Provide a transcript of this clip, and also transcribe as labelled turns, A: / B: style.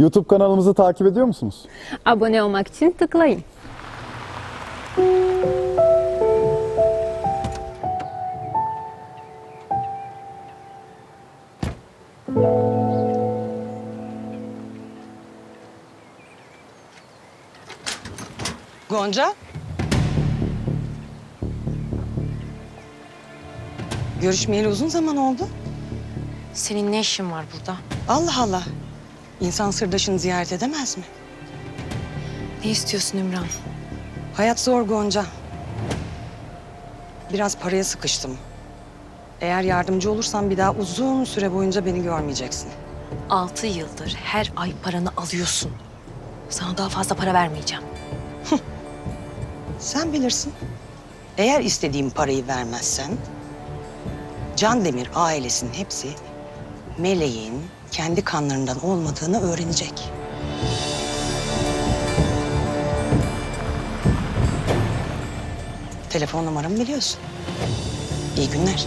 A: YouTube kanalımızı takip ediyor musunuz?
B: Abone olmak için tıklayın.
C: Gonca? Görüşmeyeli uzun zaman oldu.
D: Senin ne işin var burada?
C: Allah Allah. İnsan sırdaşını ziyaret edemez mi?
D: Ne istiyorsun Ümran?
C: Hayat zor Gonca. Biraz paraya sıkıştım. Eğer yardımcı olursan bir daha uzun süre boyunca beni görmeyeceksin.
D: Altı yıldır her ay paranı alıyorsun. Sana daha fazla para vermeyeceğim.
C: Sen bilirsin. Eğer istediğim parayı vermezsen... Can Demir ailesinin hepsi Meleğin kendi kanlarından olmadığını öğrenecek. Telefon numaramı biliyorsun. İyi günler.